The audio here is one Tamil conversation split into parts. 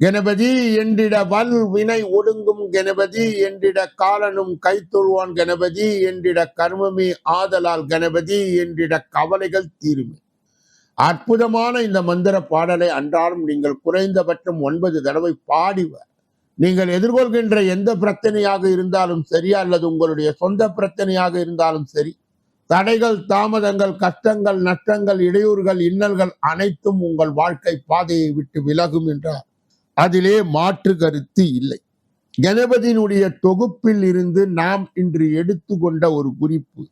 கணபதி என்றிட வல் வினை ஒடுங்கும் கணபதி என்றிட காலனும் கைத்தொழுவான் கணபதி என்றிட கர்மமே ஆதலால் கணபதி என்றிட கவலைகள் தீருமே. அற்புதமான இந்த மந்திர பாடலை அன்றாடம் நீங்கள் குறைந்தபட்சம் ஒன்பது தடவை பாடிவர். நீங்கள் எதிர்கொள்கின்ற எந்த பிரச்சனையாக இருந்தாலும் சரி அல்லது உங்களுடைய சொந்த பிரச்சனையாக இருந்தாலும் சரி தடைகள் தாமதங்கள் கஷ்டங்கள் நஷ்டங்கள் இடையூறுகள் இன்னல்கள் அனைத்தும் உங்கள் வாழ்க்கை பாதையை விட்டு விலகும் என்றார். அதிலே மாற்று கருத்து இல்லை. கணபதியினுடைய தொகுப்பில் இருந்து நாம் இன்று எடுத்துக்கொண்ட ஒரு குறிப்பு.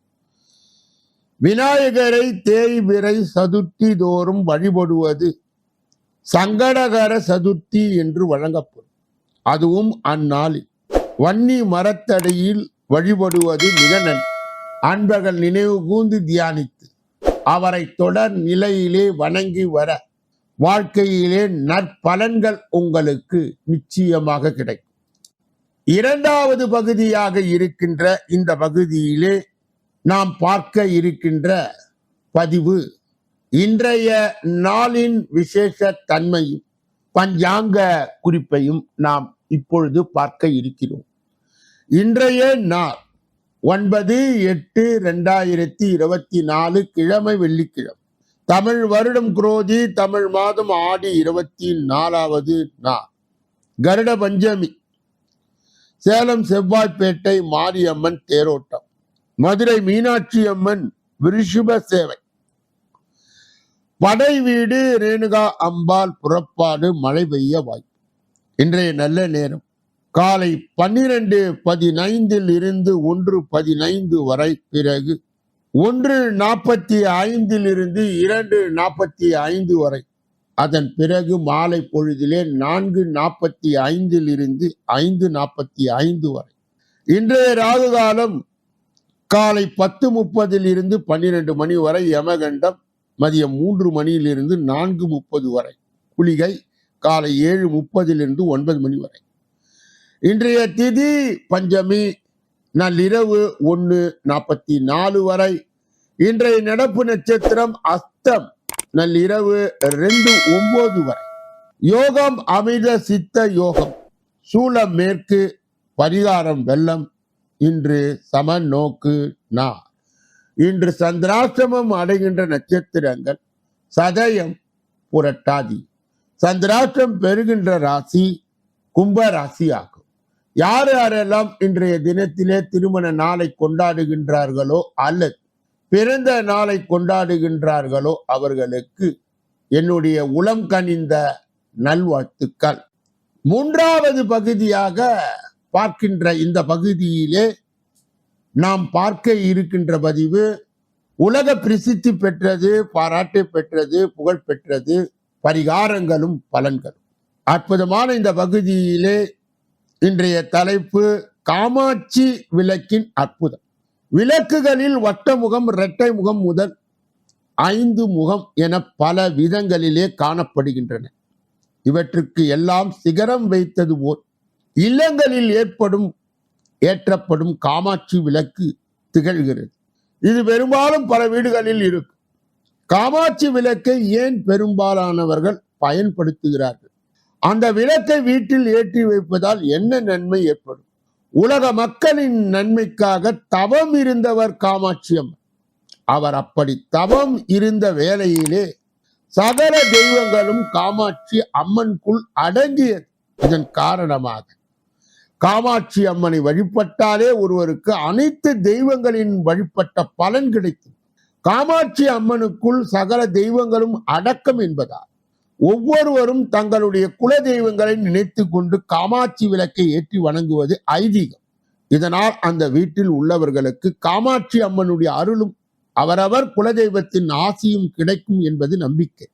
விநாயகரை தேய்பிறை சதுர்த்தி தோறும் வழிபடுவது சங்கடகர சதுர்த்தி என்று வழங்கப்படும். அதுவும் அந்நாளில். வன்னி மரத்தடியில் வழிபடுவது மிக அன்பர்கள் நினைவு கூந்து தியானித்து அவரை தொடர் நிலையிலே வணங்கி வர வாழ்க்கையிலே நற்பலன்கள் உங்களுக்கு நிச்சயமாக கிடைக்கும். இரண்டாவது பகுதியாக இருக்கின்ற இந்த பகுதியிலே நாம் பார்க்க இருக்கின்ற பதிவு இன்றைய நாளின் விசேஷ தன்மையும் பஞ்சாங்க குறிப்பையும் நாம் இப்பொழுது பார்க்க இருக்கிறோம். இன்றைய நாள் ஒன்பது எட்டு ரெண்டாயிரத்தி இருபத்தி நாலு கிழமை வெள்ளிக்கிழமை. தமிழ் வருடம் குரோதி தமிழ் மாதம் ஆடி இருபத்தி நாலாவது நாள். கருட பஞ்சமி. சேலம் செவ்வாய்ப்பேட்டை மாரியம்மன் தேரோட்டம். மதுரை மீனாட்சி அம்மன் விருஷுப சேவை. படை வீடு ரேணுகா அம்பாள் புறப்பாடு மழை பெய்ய வாய்ப்பு. இன்றைய நல்ல நேரம். காலை பன்னிரண்டு பதினைந்தில் இருந்து ஒன்று பதினைந்து வரை பிறகு ஒன்று நாற்பத்தி ஐந்தில் இருந்து இரண்டு நாற்பத்தி ஐந்து வரை. அதன் பிறகு மாலை பொழுதிலே நான்கு நாற்பத்தி ஐந்தில் இருந்து ஐந்து நாற்பத்தி ஐந்து வரை. இன்றைய ராகு காலம் காலை பத்து முப்பதில் இருந்து பன்னிரண்டு மணி வரை யமகண்டம் மதியம் மூன்று மணியிலிருந்து நான்கு முப்பது வரை குளிகை காலை ஏழு முப்பதிலிருந்து ஒன்பது மணி வரை. இன்றைய திதி பஞ்சமி நள்ளிரவு ஒன்று நாற்பத்தி நாலு வரை. இன்றைய நடப்பு நட்சத்திரம் அஸ்தம். நள்ளிரவு ரெண்டு ஒன்பது வரை. யோகம் அமிர்த சித்த யோகம். சூலம் மேற்கு பரிகாரம் வெள்ளம். இன்று சம நோக்கு நா இன்று சந்திராஷ்டமம் அடைகின்ற நட்சத்திரங்கள் சதயம் புரட்டாதி. சந்திராஷ்டம் பெறுகின்ற ராசி கும்ப ராசி ஆகும் யார் யாரெல்லாம் இன்றைய தினத்திலே திருமண நாளை கொண்டாடுகின்றார்களோ அல்லது பிறந்த நாளை கொண்டாடுகின்றார்களோ அவர்களுக்கு என்னுடைய உளம் கனிந்த நல்வாழ்த்துக்கள். மூன்றாவது பகுதியாக பார்க்கின்ற இந்த பகுதியிலே நாம் பார்க்க இருக்கின்ற பதிவு உலக பிரசித்தி பெற்றது பாராட்டு பெற்றது புகழ் பெற்றது பரிகாரங்களும் பலன்களும். அற்புதமான இந்த பகுதியிலே இன்றைய தலைப்பு காமாட்சி விளக்கின் அற்புதம். விளக்குகளில் வட்ட முகம் இரட்டை முகம் முதல் ஐந்து முகம் என பல விதங்களிலே காணப்படுகின்றன. இவற்றுக்கு எல்லாம் சிகரம் வைத்தது போல் இல்லங்களில் ஏற்படும் ஏற்றப்படும் காமாட்சி விளக்கு திகழ்கிறது. இது பெரும்பாலும் பல வீடுகளில் இருக்கும். காமாட்சி விளக்கை ஏன் பெரும்பாலானவர்கள் பயன்படுத்துகிறார்கள்? அந்த விளக்கை வீட்டில் ஏற்றி வைப்பதால் என்ன நன்மை ஏற்படும்? உலக மக்களின் நன்மைக்காக தவம் இருந்தவர் காமாட்சி அம்மன். அவர் அப்படி தவம் இருந்த வேலையிலே சகல தெய்வங்களும் காமாட்சி அம்மனுக்குள் அடங்கியது. இதன் காரணமாக காமாட்சி அம்மனை வழிபட்டாலே ஒருவருக்கு அனைத்து தெய்வங்களின் வழிபட்ட பலன் கிடைக்கும். காமாட்சி அம்மனுக்குள் சகல தெய்வங்களும் அடக்கம் என்பதால் ஒவ்வொருவரும் தங்களுடைய குல தெய்வங்களை நினைத்து கொண்டு காமாட்சி விளக்கை ஏற்றி வணங்குவது ஐதீகம். இதனால் அந்த வீட்டில் உள்ளவர்களுக்கு காமாட்சி அம்மனுடைய அருளும் அவரவர் குலதெய்வத்தின் ஆசியும் கிடைக்கும் என்பது நம்பிக்கை.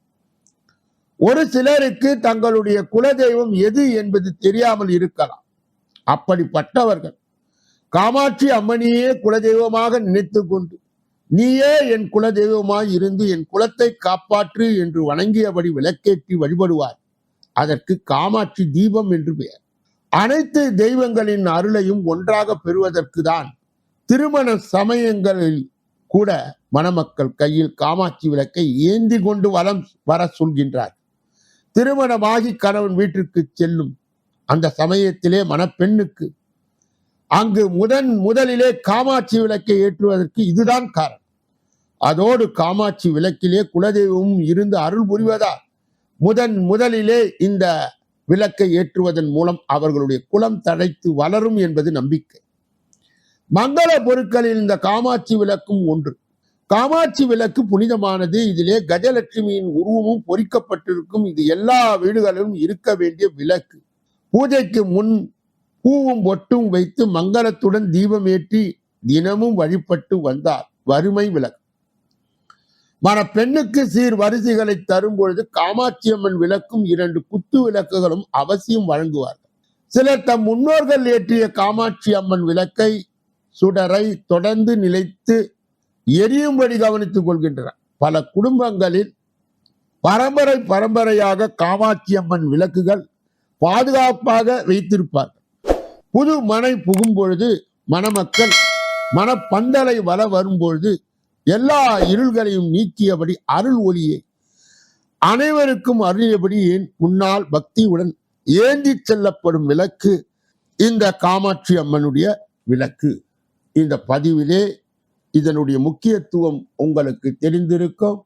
ஒரு சிலருக்கு தங்களுடைய குலதெய்வம் எது என்பது தெரியாமல் இருக்கலாம். அப்படிப்பட்டவர்கள் காமாட்சி அம்மனையே குலதெய்வமாக நினைத்து கொண்டு நீயே என் குலதெய்வமாய் இருந்து என் குலத்தை காப்பாற்று என்று வணங்கியபடி விளக்கேற்றி வழிபடுவார். அதற்கு காமாட்சி தீபம் என்று பெயர். அனைத்து தெய்வங்களின் அருளையும் ஒன்றாக பெறுவதற்கு தான் திருமண சமயங்களில் கூட மணமக்கள் கையில் காமாட்சி விளக்கை ஏந்தி கொண்டு வலம் வர சொல்கின்றார். திருமணமாகி கணவன் வீட்டிற்கு செல்லும் அந்த சமயத்திலே மணப்பெண்ணுக்கு அங்கு முதன் முதலிலே காமாட்சி விளக்கை ஏற்றுவதற்கு இதுதான் காரணம். அதோடு காமாட்சி விளக்கிலே குலதெய்வமும் இருந்து அருள் புரிவதா? முதன் முதலிலே இந்த விளக்கை ஏற்றுவதன் மூலம் அவர்களுடைய குலம் தழைத்து வளரும் என்பது நம்பிக்கை. மங்கள பொருட்களில் இந்த காமாட்சி விளக்கும் ஒன்று. காமாட்சி விளக்கு புனிதமானது. இதிலே கஜலட்சுமியின் உருவமும் பொறிக்கப்பட்டிருக்கும். இது எல்லா வீடுகளிலும் இருக்க வேண்டிய விளக்கு. பூஜைக்கு முன் பூவும் ஒட்டும் வைத்து மங்களத்துடன் தீபம் ஏற்றி தினமும் வழிபட்டு வந்தார். வறுமை விளக்கு. மன பெண்ணுக்கு சீர் வரிசைகளை தரும் பொழுது காமாட்சி அம்மன் விளக்கும் இரண்டு குத்து விளக்குகளும் அவசியம் வழங்குவார்கள். சிலர் தம் முன்னோர்கள் ஏற்றிய காமாட்சி அம்மன் விளக்கை சுடரை தொடர்ந்து நிலைத்து எரியும்படி கவனித்துக் கொள்கின்றனர். பல குடும்பங்களில் பரம்பரை பரம்பரையாக காமாட்சி அம்மன் விளக்குகள் பாதுகாப்பாக வைத்திருப்பார்கள். புது மனை புகும் பொழுது மணமக்கள் மனப்பந்தலை வர வரும்பொழுது எல்லா இருள்களையும் நீக்கியபடி அருள் ஒளியை. அனைவருக்கும் அருளியபடி என் முன்னால் பக்தியுடன் ஏந்தி செல்லப்படும் விளக்கு? இந்த காமாட்சி அம்மனுடைய விளக்கு. இந்த பதிவிலே இதனுடைய முக்கியத்துவம் உங்களுக்கு தெரிந்திருக்கும்.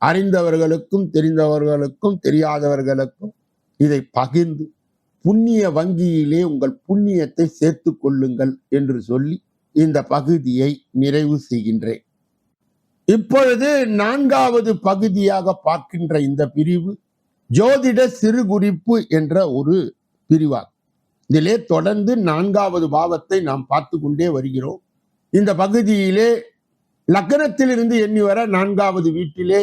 அறிந்தவர்களுக்கும் தெரிந்தவர்களுக்கும் தெரியாதவர்களுக்கும் இதை பகிர்ந்து புண்ணிய வங்கியிலே உங்கள் புண்ணியத்தை சேர்த்து கொள்ளுங்கள் என்று சொல்லி இந்த பகுதியை நிறைவு செய்கின்றேன். இப்பொழுது நான்காவது பகுதியாக பார்க்கின்ற இந்த பிரிவு ஜோதிட சிறு குறிப்பு என்ற ஒரு பிரிவாகும். இதிலே தொடர்ந்து நான்காவது பாவத்தை நாம் பார்த்து கொண்டே வருகிறோம். இந்த பகுதியிலே லக்கணத்திலிருந்து எண்ணி வர நான்காவது வீட்டிலே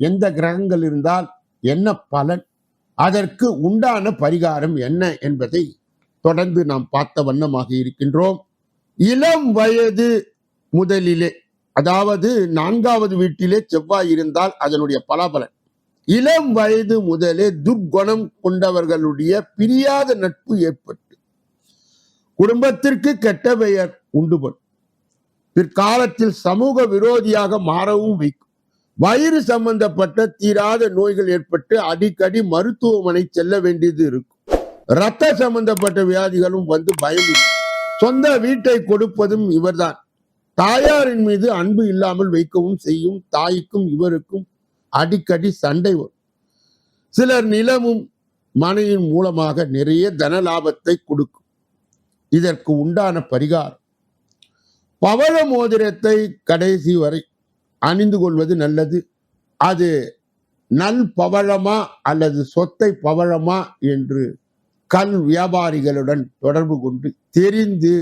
எந்த கிரகங்கள் இருந்தால் என்ன பலன் அதற்கு உண்டான பரிகாரம் என்ன என்பதை தொடர்ந்து நாம் பார்த்த வண்ணமாக இருக்கின்றோம். இளம் வயது முதலிலே அதாவது நான்காவது வீட்டிலே செவ்வாய் இருந்தால் அதனுடைய பலாபலன். இளம் வயது முதலே துர்க்குணம் கொண்டவர்களுடைய பிரியாத நட்பு ஏற்பட்டு குடும்பத்திற்கு கெட்ட பெயர் உண்டுபடும் பிற்காலத்தில் சமூக விரோதியாக மாறவும் வைக்கும். வயிறு சம்பந்தப்பட்ட தீராத நோய்கள் ஏற்பட்டு அடிக்கடி மருத்துவமனை செல்ல வேண்டியது இருக்கும். இரத்த சம்பந்தப்பட்ட வியாதிகளும் வந்து பயம் சொந்த வீட்டை கொடுப்பதும் இவர்தான். தாயாரின் மீது அன்பு இல்லாமல் வைக்கவும் செய்யும் தாய்க்கும் இவருக்கும் அடிக்கடி சண்டை வரும். சிலர் நிலமும் மனையின் மூலமாக நிறைய தன லாபத்தை கொடுக்கும். இதற்கு உண்டான பரிகாரம். பவழ மோதிரத்தை கடைசி வரை அணிந்து கொள்வது நல்லது. அது நல் பவழமா அல்லது சொத்தை பவழமா என்று கல் வியாபாரிகளுடன் தொடர்பு கொண்டு தெரிந்து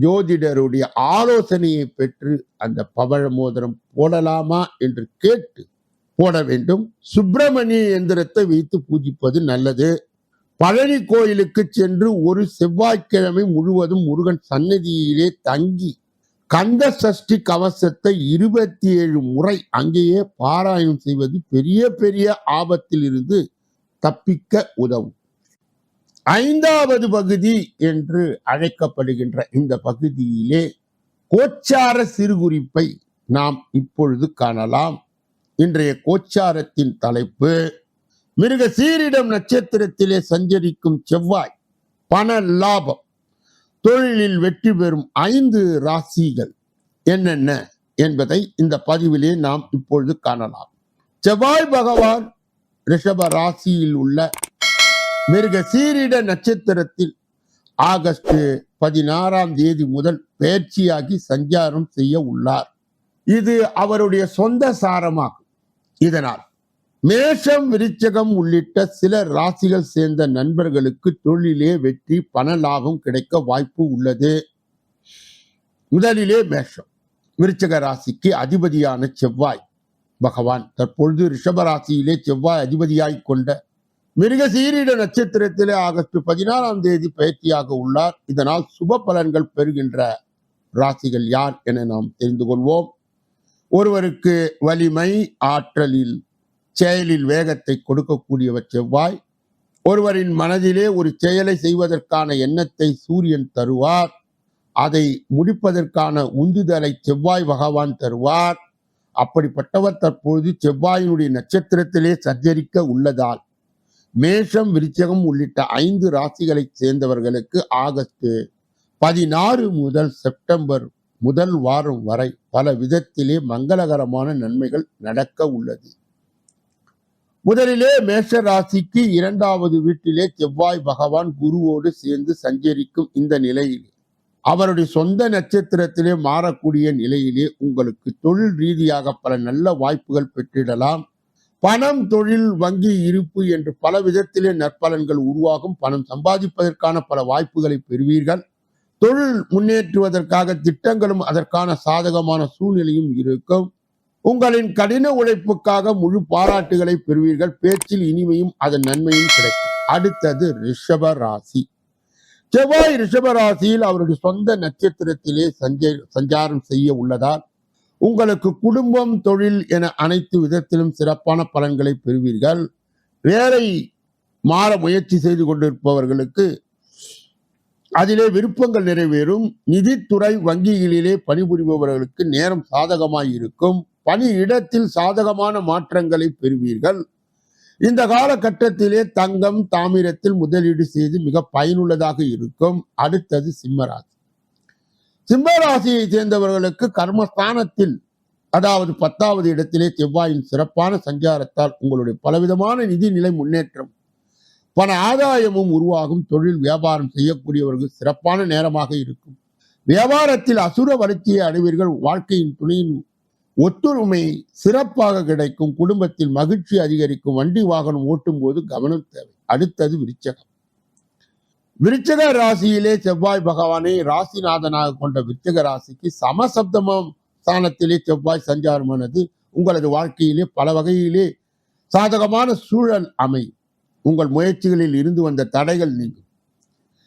ஜோதிடருடைய ஆலோசனையை பெற்று அந்த பவழ மோதிரம் போடலாமா என்று கேட்டு போட வேண்டும். சுப்பிரமணிய எந்திரத்தை வைத்து பூஜிப்பது நல்லது. பழனி கோயிலுக்கு சென்று ஒரு செவ்வாய்க்கிழமை முழுவதும் முருகன் சன்னதியிலே தங்கி கந்த சஷ்டி கவசத்தை இருபத்தி ஏழு முறை அங்கேயே பாராயணம் செய்வது பெரிய பெரிய ஆபத்தில் இருந்து தப்பிக்க உதவும். ஐந்தாவது பகுதி என்று அழைக்கப்படுகின்ற இந்த பகுதியிலே கோச்சார சிறுகுறிப்பை நாம் இப்பொழுது காணலாம். இன்றைய கோச்சாரத்தின் தலைப்பு மிருக சீரிடம் நட்சத்திரத்திலே சஞ்சரிக்கும் செவ்வாய் பண லாபம் தொழிலில் வெற்றி பெறும் ஐந்து ராசிகள் என்னென்ன என்பதை இந்த பதிவிலே நாம் இப்பொழுது காணலாம். செவ்வாய் பகவான் ரிஷப ராசியில் உள்ள மிருக சீரிட நட்சத்திரத்தில் ஆகஸ்ட் பதினாறாம் தேதி முதல் பயிற்சியாகி சஞ்சாரம் செய்ய உள்ளார். இது அவருடைய சொந்த சாரமாகும். இதனால் மேஷம் விருச்சகம் உள்ளிட்ட சில ராசிகள் சேர்ந்த நண்பர்களுக்கு தொழிலே வெற்றி பண லாபம் கிடைக்க வாய்ப்பு உள்ளது. முதலிலே மேஷம். விருச்சக ராசிக்கு அதிபதியான செவ்வாய். பகவான் தற்பொழுது ரிஷபராசியிலே செவ்வாய் அதிபதியாய் கொண்ட மிருக சீரிட நட்சத்திரத்திலே ஆகஸ்ட் பதினாறாம் தேதி பயிற்சியாக உள்ளார். இதனால் சுப பலன்கள் பெறுகின்ற ராசிகள் யார் என நாம் தெரிந்து கொள்வோம். ஒருவருக்கு வலிமை ஆற்றலில் செயலில் வேகத்தை கொடுக்கக்கூடியவர் செவ்வாய். ஒருவரின் மனதிலே ஒரு செயலை செய்வதற்கான எண்ணத்தை சூரியன் தருவார். அதை முடிப்பதற்கான உந்துதலை செவ்வாய் பகவான் தருவார். அப்படிப்பட்டவர் தற்பொழுது செவ்வாயினுடைய நட்சத்திரத்திலே சஞ்சரிக்க உள்ளதால் மேஷம் விருச்சகம் உள்ளிட்ட ஐந்து ராசிகளைச் சேர்ந்தவர்களுக்கு ஆகஸ்ட் பதினாறு முதல் செப்டம்பர் முதல் வாரம் வரை பல விதத்திலே மங்களகரமான நன்மைகள் நடக்க உள்ளது. முதலிலே மேஷ ராசிக்கு இரண்டாவது வீட்டிலே செவ்வாய் பகவான் குருவோடு சேர்ந்து சஞ்சரிக்கும் இந்த நிலையில் அவருடைய சொந்த நட்சத்திரத்திலே மாறக்கூடிய நிலையிலே உங்களுக்கு தொழில் ரீதியாக பல நல்ல வாய்ப்புகள் பெற்றிடலாம். பணம் தொழில் வங்கி இருப்பு என்று பல விதத்திலே நற்பலன்கள் உருவாகும். பணம் சம்பாதிப்பதற்கான பல வாய்ப்புகளை பெறுவீர்கள். தொழில் முன்னேற்றுவதற்காக திட்டங்களும் அதற்கான சாதகமான சூழ்நிலையும் இருக்கும். உங்களின் கடின உழைப்புக்காக முழு பாராட்டுகளை பெறுவீர்கள். பேச்சில் இனிமையும் அதன் நன்மையும் கிடைக்கும். அடுத்தது ரிஷப ராசி. செவ்வாய் ரிஷப ராசியில் அவருடைய சொந்த நட்சத்திரத்திலே சஞ்ச சஞ்சாரம் செய்ய உள்ளதால் உங்களுக்கு குடும்பம் தொழில் என அனைத்து விதத்திலும் சிறப்பான பலன்களை பெறுவீர்கள். வேலை மாற முயற்சி செய்து கொண்டிருப்பவர்களுக்கு அதிலே விருப்பங்கள் நிறைவேறும். நிதித்துறை வங்கிகளிலே பணிபுரிபவர்களுக்கு நேரம் சாதகமாய் இருக்கும். பணி இடத்தில் சாதகமான மாற்றங்களை பெறுவீர்கள். இந்த காலகட்டத்திலே தங்கம் தாமிரத்தில் முதலீடு செய்து மிக பயனுள்ளதாக இருக்கும். அடுத்தது சிம்மராசி சிம்மராசியை சேர்ந்தவர்களுக்கு கர்மஸ்தானத்தில் அதாவது பத்தாவது இடத்திலே செவ்வாயின் சிறப்பான சஞ்சாரத்தால் உங்களுடைய பலவிதமான நிதி நிலை முன்னேற்றம் பண ஆதாயமும் உருவாகும் தொழில் வியாபாரம் செய்யக்கூடியவர்கள் சிறப்பான நேரமாக இருக்கும். வியாபாரத்தில் அசுர வளர்ச்சியை அடைவீர்கள் வாழ்க்கையின் துணையின் ஒத்துழைமை சிறப்பாக கிடைக்கும் குடும்பத்தில் மகிழ்ச்சி அதிகரிக்கும் வண்டி வாகனம் ஓட்டும் போது கவனம் தேவை. அடுத்தது விருச்சகம். விருச்சக ராசியிலே செவ்வாய் பகவானை ராசிநாதனாக கொண்ட விருச்சக ராசிக்கு சமசப்தமம் ஸ்தானத்திலே செவ்வாய் சஞ்சாரமானது. உங்களது வாழ்க்கையிலே பல வகையிலே சாதகமான சூழல் அமையும் உங்கள் முயற்சிகளில் இருந்து வந்த தடைகள் நீங்கும்.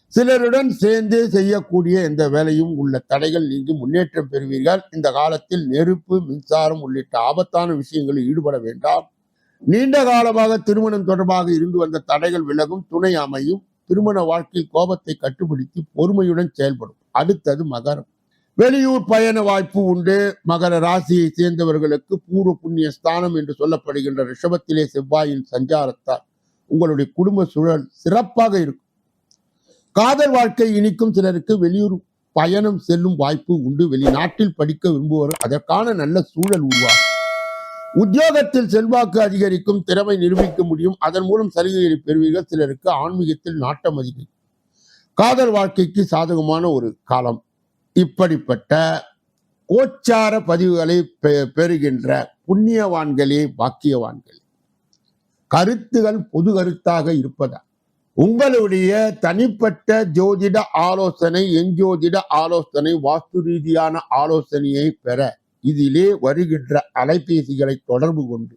சிலருடன் சேர்ந்து செய்யக்கூடிய எந்த வேலையும் உள்ள தடைகள் நீங்கி முன்னேற்றம் பெறுவீர்கள். இந்த காலத்தில் நெருப்பு மின்சாரம் உள்ளிட்ட ஆபத்தான விஷயங்களில் ஈடுபட வேண்டாம். நீண்ட காலமாக திருமணம் தொடர்பாக இருந்து வந்த தடைகள் விலகும் துணை அமையும். திருமண வாழ்க்கையில் கோபத்தை கட்டுப்படுத்தி பொறுமையுடன் செயல்படும். அடுத்தது மகரம். வெளியூர் பயண வாய்ப்பு உண்டு. மகர ராசியை சேர்ந்தவர்களுக்கு பூர்வ புண்ணிய ஸ்தானம் என்று சொல்லப்படுகின்ற ரிஷபத்திலே செவ்வாயின் சஞ்சாரத்தால் உங்களுடைய குடும்ப சூழல் சிறப்பாக இருக்கும். காதல் வாழ்க்கை இனிக்கும் சிலருக்கு வெளியூர் பயணம் செல்லும் வாய்ப்பு உண்டு. வெளிநாட்டில் படிக்க விரும்புவோர் அதற்கான நல்ல சூழல் உருவாகும். உத்தியோகத்தில் செல்வாக்கு அதிகரிக்கும் திறமை நிரூபிக்க முடியும். அதன் மூலம் சலுகைகளை பெறுவீர்கள். சிலருக்கு ஆன்மீகத்தில் நாட்டம் அதிகரிக்கும் காதல் வாழ்க்கைக்கு சாதகமான ஒரு காலம். இப்படிப்பட்ட கோச்சார பதிவுகளை பெ- பெறுகின்ற புண்ணியவான்களே பாக்கியவான்களே. கருத்துகள் பொது கருத்தாக இருப்பதா? உங்களுடைய தனிப்பட்ட ஜோதிட ஆலோசனை எஞ்சோதிட ஆலோசனை வாஸ்து ரீதியான ஆலோசனையை பெற இதிலே வருகின்ற அலைபேசிகளை தொடர்பு கொண்டு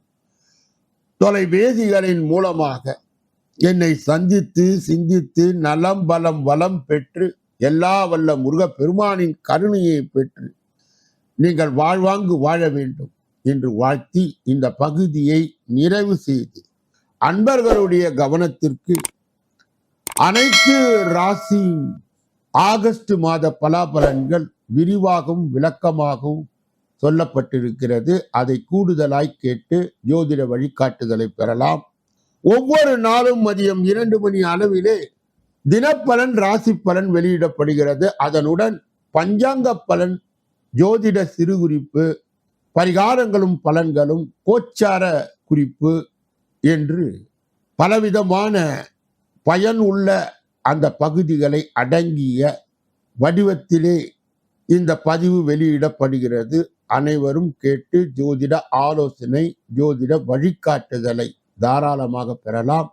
தொலைபேசிகளின் மூலமாக என்னை சந்தித்து சிந்தித்து நலம் பலம் வளம் பெற்று எல்லா வல்ல முருக பெருமானின் கருணையை பெற்று நீங்கள் வாழ்வாங்கு வாழ வேண்டும் என்று வாழ்த்தி இந்த பகுதியை நிறைவு செய்து அன்பர்களுடைய கவனத்திற்கு அனைத்து ராசி ஆகஸ்ட் மாத பலாபலன்கள் விரிவாகவும் விளக்கமாகவும் சொல்லப்பட்டிருக்கிறது. அதை கூடுதலாய் கேட்டு ஜோதிட வழிகாட்டுதலை பெறலாம். ஒவ்வொரு நாளும் மதியம் இரண்டு மணி அளவிலே தினப்பலன் ராசி பலன் வெளியிடப்படுகிறது. அதனுடன் பஞ்சாங்க பலன் ஜோதிட சிறுகுறிப்பு பரிகாரங்களும் பலன்களும் கோச்சார குறிப்பு என்று பலவிதமான பயன் உள்ள அந்த பகுதிகளை அடங்கிய வடிவத்திலே இந்த பதிவு வெளியிடப்படுகிறது. அனைவரும் கேட்டு ஜோதிட ஆலோசனை ஜோதிட வழிகாட்டுதலை தாராளமாக பெறலாம்.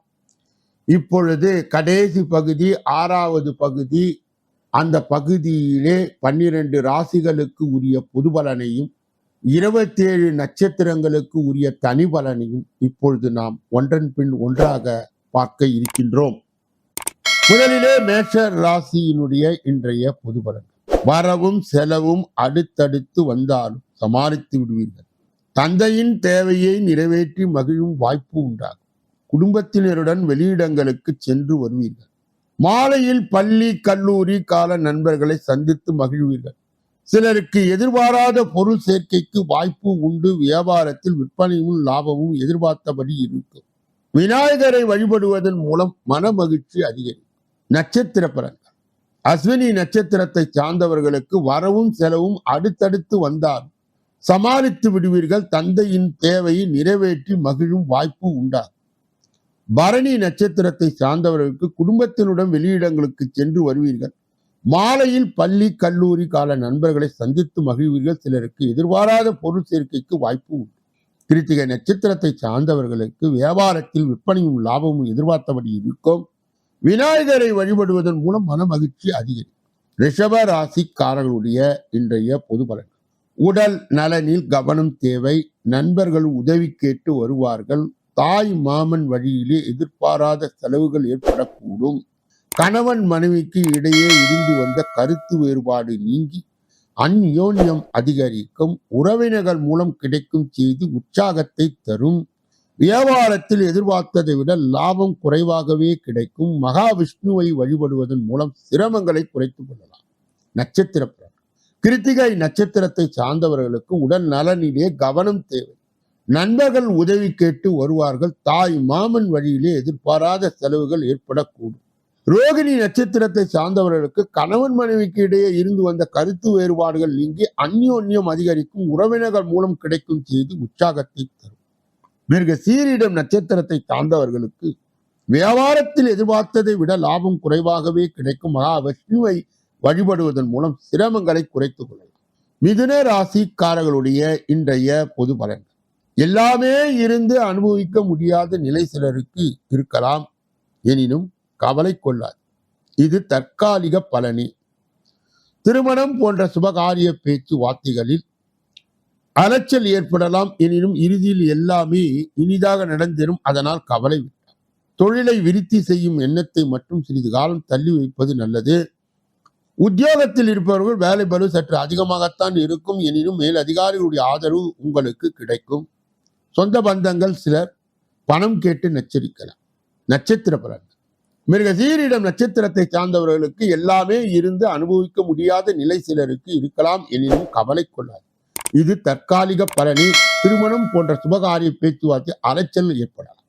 இப்பொழுது கடைசி பகுதி ஆறாவது பகுதி அந்த பகுதியிலே பன்னிரண்டு ராசிகளுக்கு உரிய பொது பலனையும் இருபத்தேழு நட்சத்திரங்களுக்கு உரிய தனி பலனையும் இப்பொழுது நாம் ஒன்றன் பின் ஒன்றாக பார்க்க இருக்கின்றோம். முதலிலே மேஷ ராசியினுடைய இன்றைய பொது பலன். வரவும் செலவும் அடுத்தடுத்து வந்தாலும் சமாளித்து விடுவீர்கள். தந்தையின் தேவையை நிறைவேற்றி மகிழும் வாய்ப்பு உண்டாகும். குடும்பத்தினருடன் வெளியிடங்களுக்கு சென்று வருவீர்கள். மாலையில் பள்ளி கல்லூரி கால நண்பர்களை சந்தித்து மகிழ்வீர்கள். சிலருக்கு எதிர்பாராத பொருள் சேர்க்கைக்கு வாய்ப்பு உண்டு. வியாபாரத்தில் விற்பனையும் லாபமும் எதிர்பார்த்தபடி இருக்கும். விநாயகரை வழிபடுவதன் மூலம் மன மகிழ்ச்சி அதிகரிக்கும். நட்சத்திர பலன்கள். அஸ்வினி நட்சத்திரத்தை சார்ந்தவர்களுக்கு வரவும் செலவும் அடுத்தடுத்து வந்தாலும் சமாளித்து விடுவீர்கள். தந்தையின் தேவையை நிறைவேற்றி மகிழும் வாய்ப்பு உண்டாகும். பரணி நட்சத்திரத்தை சார்ந்தவர்களுக்கு குடும்பத்தினுடன் வெளியிடங்களுக்கு சென்று வருவீர்கள். மாலையில் பள்ளி கல்லூரி கால நண்பர்களை சந்தித்து மகிழ்வீர்கள். சிலருக்கு எதிர்பாராத பொருள் சேர்க்கைக்கு வாய்ப்பு உண்டு. கிருத்திகை நட்சத்திரத்தை சார்ந்தவர்களுக்கு வியாபாரத்தில் விற்பனையும் லாபமும் எதிர்பார்த்தபடி இருக்கும். விநாயகரை வழிபடுவதன் மூலம் மன மகிழ்ச்சி அதிகரிக்கும். ரிஷப ராசிக்காரர்களுடைய இன்றைய பொது பலன் உடல் நலனில் கவனம் தேவை. நண்பர்கள் உதவி கேட்டு வருவார்கள். தாய் மாமன் வழியிலே எதிர்பாராத செலவுகள் ஏற்படக்கூடும். கணவன் மனைவிக்கு இடையே இருந்து வந்த கருத்து வேறுபாடு நீங்கி அந்யோன்யம் அதிகரிக்கும். உறவினர்கள் மூலம் கிடைக்கும் செய்தி உற்சாகத்தை தரும். வியாபாரத்தில் எதிர்பார்த்ததை விட லாபம் குறைவாகவே கிடைக்கும். மகாவிஷ்ணுவை வழிபடுவதன் மூலம் சிரமங்களை குறைத்துக் கொள்ளலாம். நட்சத்திர கிருத்திகை நட்சத்திரத்தை சார்ந்தவர்களுக்கு உடல் நலனிலே கவனம் தேவை. நண்பர்கள் உதவி கேட்டு வருவார்கள். தாய் மாமன் வழியிலே எதிர்பாராத செலவுகள் ஏற்படக்கூடும். ரோகிணி நட்சத்திரத்தை சார்ந்தவர்களுக்கு கணவன் மனைவிக்கு இடையே இருந்து வந்த கருத்து வேறுபாடுகள் நீங்கி அந்யோன்யம் அதிகரிக்கும். உறவினர்கள் மூலம் கிடைக்கும் செய்தி உற்சாகத்தை தரும். மிருக சீரிடம் நட்சத்திரத்தை சார்ந்தவர்களுக்கு வியாபாரத்தில் எதிர்பார்த்ததை விட லாபம் குறைவாகவே கிடைக்கும். மகா விஷ்ணுவை வழிபடுவதன் மூலம் சிரமங்களை குறைத்துக் கொள்ளலாம். மிதுன ராசிக்காரர்களுடைய இன்றைய பொது பலன்கள் எல்லாமே இருந்து அனுபவிக்க முடியாத நிலை சிலருக்கு இருக்கலாம். எனினும் கவலை கொள்ளாது. இது தற்காலிக பலனே. திருமணம் போன்ற சுபகாரிய பேச்சு வார்த்தைகளில் அலைச்சல் ஏற்படலாம். எனினும் இறுதியில் எல்லாமே இனிதாக நடந்திடும் அதனால் கவலை விட்டார் தொழிலை விருத்தி செய்யும் எண்ணத்தை மட்டும் சிறிது காலம் தள்ளி வைப்பது நல்லது. உத்தியோகத்தில் இருப்பவர்கள் வேலை பளு சற்று அதிகமாகத்தான் இருக்கும் எனினும் மேல் அதிகாரிகளுடைய ஆதரவு உங்களுக்கு கிடைக்கும். சொந்த பந்தங்கள் சிலர் பணம் கேட்டு நச்சரிக்கலாம். நட்சத்திர பலன். மிருக சீரிடம் நட்சத்திரத்தை சார்ந்தவர்களுக்கு எல்லாமே இருந்து அனுபவிக்க முடியாத நிலை சிலருக்கு இருக்கலாம் எனினும் கவலை கொள்ளாது. இது தற்காலிக பலனி. திருமணம் போன்ற சுபகாரிய பேச்சுவார்த்தை அலைச்சல் ஏற்படலாம்.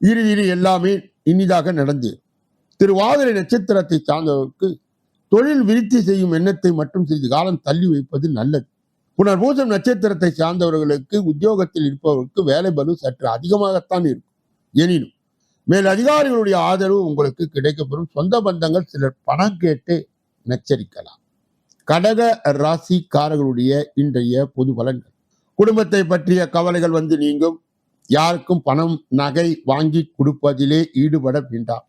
இறுதியில் எல்லாமே இனிதாக நடந்தேன் திருவாதிரை நட்சத்திரத்தை சார்ந்தவருக்கு தொழில் விருத்தி செய்யும் எண்ணத்தை மட்டும் சிறிது காலம் தள்ளி வைப்பது நல்லது. புனர்பூசம் நட்சத்திரத்தை சார்ந்தவர்களுக்கு உத்தியோகத்தில் இருப்பவர்களுக்கு வேலை பலு சற்று அதிகமாகத்தான் இருக்கும். எனினும் மேல் அதிகாரிகளுடைய ஆதரவு உங்களுக்கு கிடைக்கப்பெறும். சொந்த பந்தங்கள் சிலர் பணம் கேட்டு நச்சரிக்கலாம். கடக ராசிக்காரர்களுடைய இன்றைய பொது பலன்கள். குடும்பத்தை பற்றிய கவலைகள் வந்து நீங்கும். யாருக்கும் பணம் நகை வாங்கி கொடுப்பதிலே ஈடுபட வேண்டாம்.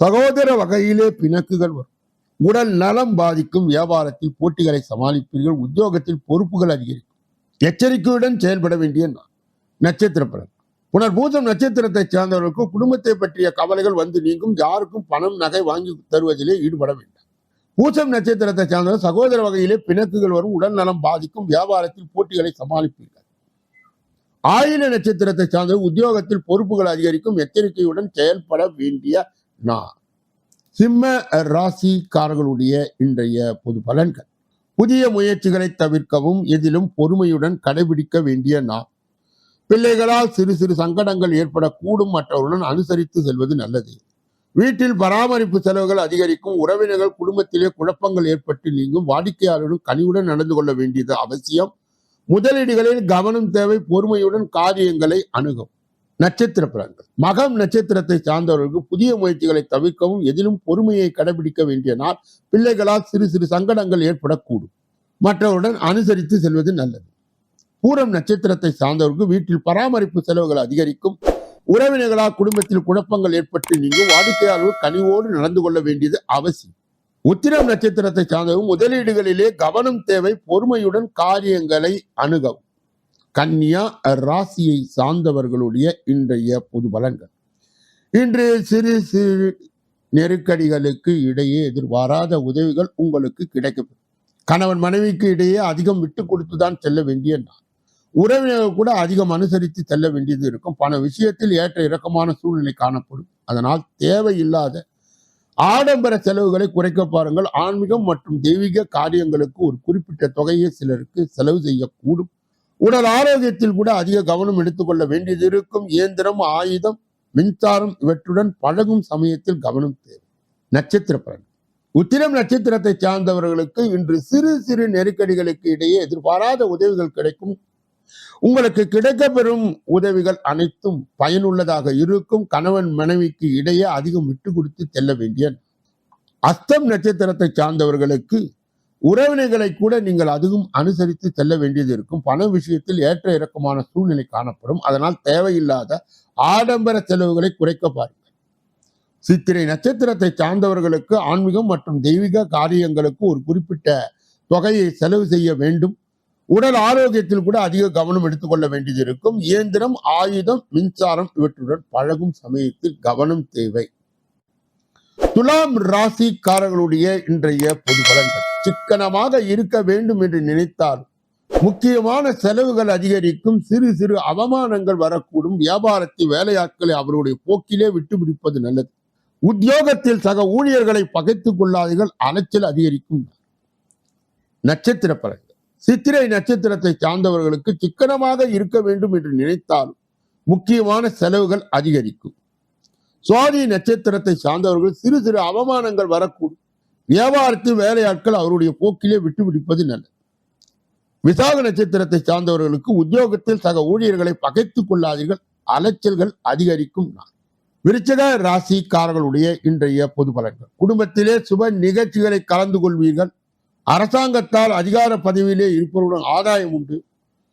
சகோதர வகையிலே பிணக்குகள் வரும். உடல் நலம் பாதிக்கும் வியாபாரத்தில் போட்டிகளை சமாளிப்பீர்கள் உத்தியோகத்தில் பொறுப்புகள் அதிகரிக்கும். எச்சரிக்கையுடன் செயல்பட வேண்டிய நாள். நட்சத்திர பலன் புனர்பூசம் நட்சத்திரத்தை சேர்ந்தவர்களுக்கு குடும்பத்தை பற்றிய கவலைகள் வந்து நீங்கும் யாருக்கும் பணம் நகை வாங்கி தருவதிலே ஈடுபட வேண்டாம். பூசம் நட்சத்திரத்தை சார்ந்தவர் சகோதர வகையிலே பிணக்குகள் வரும் உடல் நலம் பாதிக்கும் வியாபாரத்தில் போட்டிகளை சமாளிப்பீர்கள். ஆயில நட்சத்திரத்தை சார்ந்தவர் உத்தியோகத்தில் பொறுப்புகள் அதிகரிக்கும் எச்சரிக்கையுடன் செயல்பட வேண்டிய நான் சிம்ம ராசிக்காரர்களுடைய இன்றைய பொது பலன்கள். புதிய முயற்சிகளை தவிர்க்கவும் எதிலும் பொறுமையுடன் கடைபிடிக்க வேண்டிய நான் பிள்ளைகளால் சிறு சிறு சங்கடங்கள் ஏற்படக்கூடும் மற்றவர்களுடன் அனுசரித்து செல்வது நல்லது. வீட்டில் பராமரிப்பு செலவுகள் அதிகரிக்கும் உறவினர்கள் குடும்பத்திலே குழப்பங்கள் ஏற்பட்டு நீங்கும் வாடிக்கையாளர்களும் கனிவுடன் நடந்து கொள்ள வேண்டியது அவசியம். முதலீடுகளில் கவனம் தேவை பொறுமையுடன் காரியங்களை அணுகும். நட்சத்திர பலன்கள் மகம் நட்சத்திரத்தை சார்ந்தவர்களுக்கு புதிய முயற்சிகளை தவிர்க்கவும் எதிலும் பொறுமையை கடைபிடிக்க வேண்டிய நாள் பிள்ளைகளால் சிறு சிறு சங்கடங்கள் ஏற்படக்கூடும். மற்றவருடன் அனுசரித்து செல்வது நல்லது. பூரம் நட்சத்திரத்தை சார்ந்தவர்களுக்கு வீட்டில் பராமரிப்பு செலவுகள் அதிகரிக்கும். உறவினர்களால் குடும்பத்தில் குழப்பங்கள் ஏற்பட்டு நீங்கள் வாடிக்கையாளர்கள் கனிவோடு நடந்து கொள்ள வேண்டியது அவசியம். உத்திரம் நட்சத்திரத்தை சார்ந்தவர்கள் முதலீடுகளிலே கவனம் தேவை. பொறுமையுடன் காரியங்களை அணுகவும். கன்னியா ராசியை சார்ந்தவர்களுடைய இன்றைய பொது பலன்கள். இன்று சிறு சிறு நெருக்கடிகளுக்கு இடையே எதிர்பாராத உதவிகள் உங்களுக்கு கிடைக்கும். கணவன் மனைவிக்கு இடையே அதிகம் விட்டு கொடுத்து தான் செல்ல வேண்டிய உறவினர்கள் கூட அதிகம் அனுசரித்து செல்ல வேண்டியது இருக்கும். பல விஷயத்தில் ஏற்ற இறக்கமான சூழ்நிலை காணப்படும். அதனால் தேவையில்லாத ஆடம்பர செலவுகளை குறைக்க பாருங்கள். ஆன்மீகம் மற்றும் தெய்வீக காரியங்களுக்கு ஒரு குறிப்பிட்ட தொகையை சிலருக்கு செலவு செய்யக்கூடும். உடல் ஆரோக்கியத்தில் கூட அதிக கவனம் எடுத்துக்கொள்ள வேண்டியது இருக்கும். இயந்திரம் ஆயுதம் மின்சாரம் இவற்றுடன் பழகும் சமயத்தில் கவனம் தேவை. நட்சத்திர பலன். உத்திரம் நட்சத்திரத்தை சார்ந்தவர்களுக்கு இன்று சிறு சிறு நெருக்கடிகளுக்கு இடையே எதிர்பாராத உதவிகள் கிடைக்கும். உங்களுக்கு கிடைக்கப்பெறும் உதவிகள் அனைத்தும் பயனுள்ளதாக இருக்கும். கணவன் மனைவிக்கு இடையே அதிகம் விட்டு கொடுத்து செல்ல வேண்டிய அஸ்தம் நட்சத்திரத்தை சார்ந்தவர்களுக்கு உறவினர்களை கூட நீங்கள் அதுவும் அனுசரித்து செல்ல வேண்டியது இருக்கும். பண விஷயத்தில் ஏற்ற இறக்கமான சூழ்நிலை காணப்படும். அதனால் தேவையில்லாத ஆடம்பர செலவுகளை குறைக்க பாருங்கள். சித்திரை நட்சத்திரத்தை சார்ந்தவர்களுக்கு ஆன்மீகம் மற்றும் தெய்வீக காரியங்களுக்கு ஒரு குறிப்பிட்ட தொகையை செலவு செய்ய வேண்டும். உடல் ஆரோக்கியத்தில் கூட அதிக கவனம் எடுத்துக்கொள்ள வேண்டியது இருக்கும். இயந்திரம் ஆயுதம் மின்சாரம் இவற்றுடன் பழகும் சமயத்தில் கவனம் தேவை. துலாம் ராசிக்காரர்களுடைய இன்றைய பொது பலன்கள். சிக்கனமாக இருக்க வேண்டும் என்று நினைத்தால் முக்கியமான செலவுகள் அதிகரிக்கும் சிறு சிறு அவமானங்கள் வரக்கூடும். வியாபாரத்தை வேலையாட்களை அவருடைய போக்கிலே விட்டுபிடிப்பது நல்லது. உத்தியோகத்தில் சக ஊழியர்களை பகைத்துக் கொள்ளாதீர்கள் அலைச்சல் அதிகரிக்கும். நட்சத்திர பலன் சித்திரை நட்சத்திரத்தை சார்ந்தவர்களுக்கு சிக்கனமாக இருக்க வேண்டும் என்று நினைத்தாலும் முக்கியமான செலவுகள் அதிகரிக்கும். சுவாதி நட்சத்திரத்தை சார்ந்தவர்கள் சிறு சிறு அவமானங்கள் வரக்கூடும். வியாபாரத்து வேலையாட்கள் அவருடைய போக்கிலே விட்டு பிடிப்பது நல்லது. விசாக நட்சத்திரத்தை சார்ந்தவர்களுக்கு உத்தியோகத்தில் சக ஊழியர்களை பகைத்துக் கொள்ளாதீர்கள். அலைச்சல்கள் அதிகரிக்கும் நான் விருச்சக ராசிக்காரர்களுடைய இன்றைய பொது பலன்கள். குடும்பத்திலே சுப நிகழ்ச்சிகளை கலந்து கொள்வீர்கள். அரசாங்கத்தால் அதிகார பதவியிலே இருப்பவருடன் ஆதாயம் உண்டு.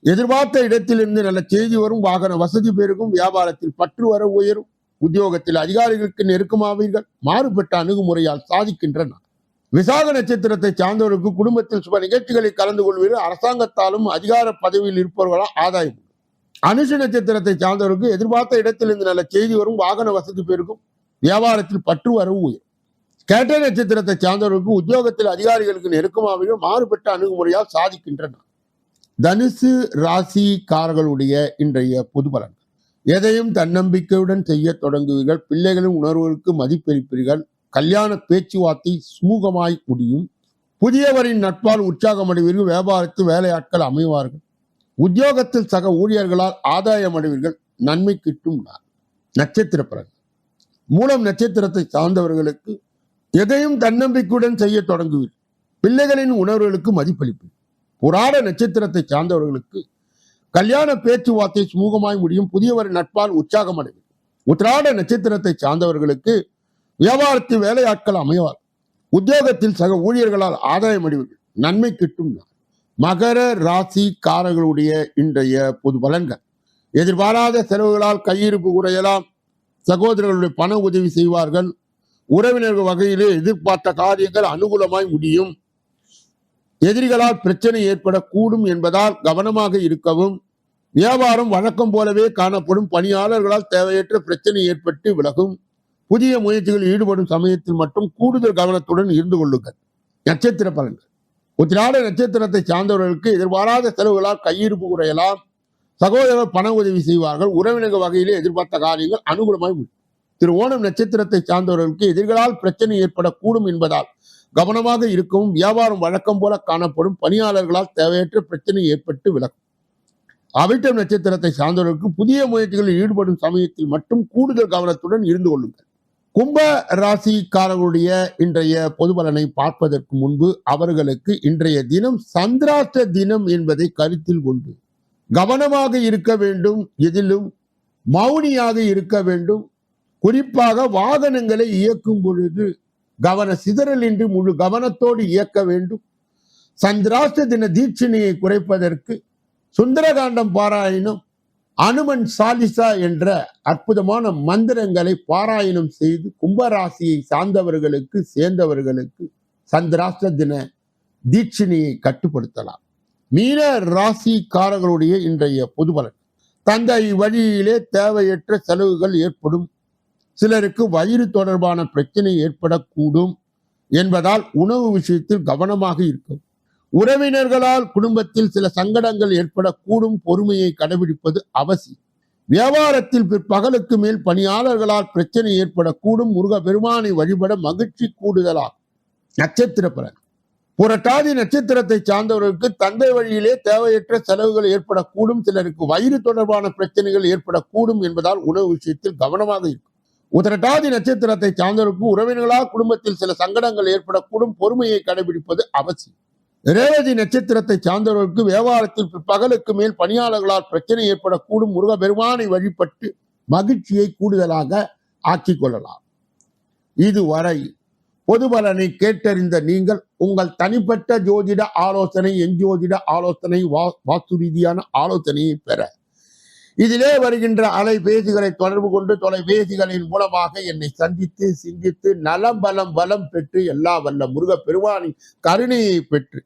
எதிர்பார்த்த இடத்திலிருந்து நல்ல செய்தி வரும். வாகன வசதி பெருகும். வியாபாரத்தில் பற்று வர உயரும். உத்தியோகத்தில் அதிகாரிகளுக்கு நெருக்கமாவீர்கள். மாறுபட்ட அணுகுமுறையால் சாதிக்கின்றன. விசாக நட்சத்திரத்தை சார்ந்தவர்களுக்கு குடும்பத்தில் சுப நிகழ்ச்சிகளை கலந்து கொள்வீர்கள். அரசாங்கத்தாலும் அதிகார பதவியில் இருப்பவர்களால் ஆதாயம். அனுஷ நட்சத்திரத்தை சார்ந்தவர்களுக்கு எதிர்பார்த்த இடத்திலிருந்து நல்ல செய்தி வரும் வாகன வசதி பெருக்கும் வியாபாரத்தில் பற்று வரவு உயரும். கேட்ட நட்சத்திரத்தை சார்ந்தவர்களுக்கு உத்தியோகத்தில் அதிகாரிகளுக்கு நெருக்கமாக மாறுபட்ட அணுகுமுறையால் சாதிக்கின்றன. தனுசு ராசிக்காரர்களுடைய இன்றைய பொது பலன். எதையும் தன்னம்பிக்கையுடன் செய்ய தொடங்குவீர்கள். பிள்ளைகளின் உணர்வுகளுக்கு மதிப்பளிப்பீர்கள் கல்யாண பேச்சுவார்த்தை சுமூகமாய் முடியும். புதியவரின் நட்பால் உற்சாகம் அடைவீர்கள். வியாபாரத்து வேலையாட்கள் அமைவார்கள். உத்தியோகத்தில் சக ஊழியர்களால் ஆதாயம் அடைவீர்கள். நன்மை கிட்டும் நட்சத்திர பிறகு மூலம் நட்சத்திரத்தை சார்ந்தவர்களுக்கு எதையும் தன்னம்பிக்கையுடன் செய்ய தொடங்குவீர்கள் பிள்ளைகளின் உணர்வுகளுக்கு மதிப்பளிப்பு புராட நட்சத்திரத்தை சார்ந்தவர்களுக்கு கல்யாண பேச்சுவார்த்தை சுமூகமாய் முடியும். புதியவர் நட்பால் உற்சாகம் அடைவீர்கள் உத்திராட நட்சத்திரத்தை சார்ந்தவர்களுக்கு வியாபாரத்தில் வேலையாட்கள் அமைவார். உத்தியோகத்தில் சக ஊழியர்களால் ஆதாயம் அடைவீர்கள் நன்மை கிட்டும் மகர மகர ராசிக்காரர்களுடைய இன்றைய பொது பலன்கள். எதிர்பாராத செலவுகளால் கையிருப்பு குறையலாம். சகோதரர்களுடைய பண உதவி செய்வார்கள். உறவினர்கள் வகையிலே எதிர்பார்த்த காரியங்கள் அனுகூலமாய் முடியும். எதிரிகளால் பிரச்சனை ஏற்படக்கூடும் என்பதால் கவனமாக இருக்கவும் வியாபாரம் வழக்கம் போலவே காணப்படும். பணியாளர்களால் தேவையற்ற பிரச்சனை ஏற்பட்டு விலகும். புதிய முயற்சிகளில் ஈடுபடும் சமயத்தில் மட்டும் கூடுதல் கவனத்துடன் இருந்து கொள்ளுங்கள். நட்சத்திர பலன்கள். உத்திராட நட்சத்திரத்தை சார்ந்தவர்களுக்கு எதிர்பாராத செலவுகளால் கையிருப்பு குறையலாம். சகோதரர் பண உதவி செய்வார்கள். உறவினர்கள் வகையிலே எதிர்பார்த்த காரியங்கள் அனுகூலமாய் முடியும். திரு ஓணம் நட்சத்திரத்தை சார்ந்தவர்களுக்கு எதிர்களால் பிரச்சனை ஏற்படக்கூடும் என்பதால் கவனமாக இருக்கவும் வியாபாரம் வழக்கம் போல காணப்படும் பணியாளர்களால் தேவையற்ற பிரச்சனை ஏற்பட்டு விலகும். அவிட்டம் நட்சத்திரத்தை சார்ந்தவர்களுக்கு புதிய முயற்சிகளில் ஈடுபடும் சமயத்தில் மட்டும் கூடுதல் கவனத்துடன் இருந்து கொள்ளுங்கள். கும்ப ராசிக்காரர்களுடைய இன்றைய பொது பலனை பார்ப்பதற்கு முன்பு அவர்களுக்கு இன்றைய தினம் சந்திராஷ்ட தினம் என்பதை கருத்தில் கொண்டு கவனமாக இருக்க வேண்டும். எதிலும் மௌனியாக இருக்க வேண்டும். குறிப்பாக வாகனங்களை இயக்கும் பொழுது கவன சிதறலின்றி முழு கவனத்தோடு இயக்க வேண்டும். சந்திராஷ்ட தின தீட்சணையை குறைப்பதற்கு சுந்தரகாண்டம் பாராயணம் அனுமன் சாலிசா என்ற அற்புதமான மந்திரங்களை பாராயணம் செய்து கும்பராசியை சார்ந்தவர்களுக்கு சேர்ந்தவர்களுக்கு சந்திராஷ்ட தின தீட்சணையை கட்டுப்படுத்தலாம். மீன ராசிக்காரர்களுடைய இன்றைய பொதுபலன் தந்தை வழியிலே தேவையற்ற செலவுகள் ஏற்படும். சிலருக்கு வயிறு தொடர்பான பிரச்சனை ஏற்படக்கூடும் என்பதால் உணவு விஷயத்தில் கவனமாக இருக்கும் உறவினர்களால் குடும்பத்தில் சில சங்கடங்கள் ஏற்படக்கூடும் பொறுமையை கடைபிடிப்பது அவசியம். வியாபாரத்தில் பிற்பகலுக்கு மேல் பணியாளர்களால் பிரச்சனை ஏற்படக்கூடும். முருக பெருமானை வழிபட மகிழ்ச்சி கூடுதலாகும். நட்சத்திர பலன். புரட்டாதி நட்சத்திரத்தை சார்ந்தவர்களுக்கு தந்தை வழியிலே தேவையற்ற செலவுகள் ஏற்படக்கூடும். சிலருக்கு வயிறு தொடர்பான பிரச்சனைகள் ஏற்படக்கூடும் என்பதால் உணவு விஷயத்தில் கவனமாக இருக்கும். உதரட்டாதி நட்சத்திரத்தை சார்ந்தவருக்கு உறவினர்களால் குடும்பத்தில் சில சங்கடங்கள் ஏற்படக்கூடும். பொறுமையை கடைபிடிப்பது அவசியம். ரேவதி நட்சத்திரத்தை சார்ந்தவர்களுக்கு வியாபாரத்தில் பகலுக்கு மேல் பணியாளர்களால் பிரச்சனை ஏற்படக்கூடும் முருக பெருமானை வழிபட்டு மகிழ்ச்சியை கூடுதலாக ஆக்கி கொள்ளலாம். இதுவரை பொதுபலனை கேட்டறிந்த நீங்கள் உங்கள் தனிப்பட்ட ஜோதிட ஆலோசனை என் ஜோதிட ஆலோசனை வா- வாஸ்து ரீதியான ஆலோசனையை பெற. இதிலே வருகின்ற அலைபேசிகளை தொடர்பு கொண்டு தொலைபேசிகளின் மூலமாக என்னை சந்தித்து சிந்தித்து நலம் பலம் பலம் பெற்று எல்லா வல்ல முருக பெருமானின் கருணையை பெற்று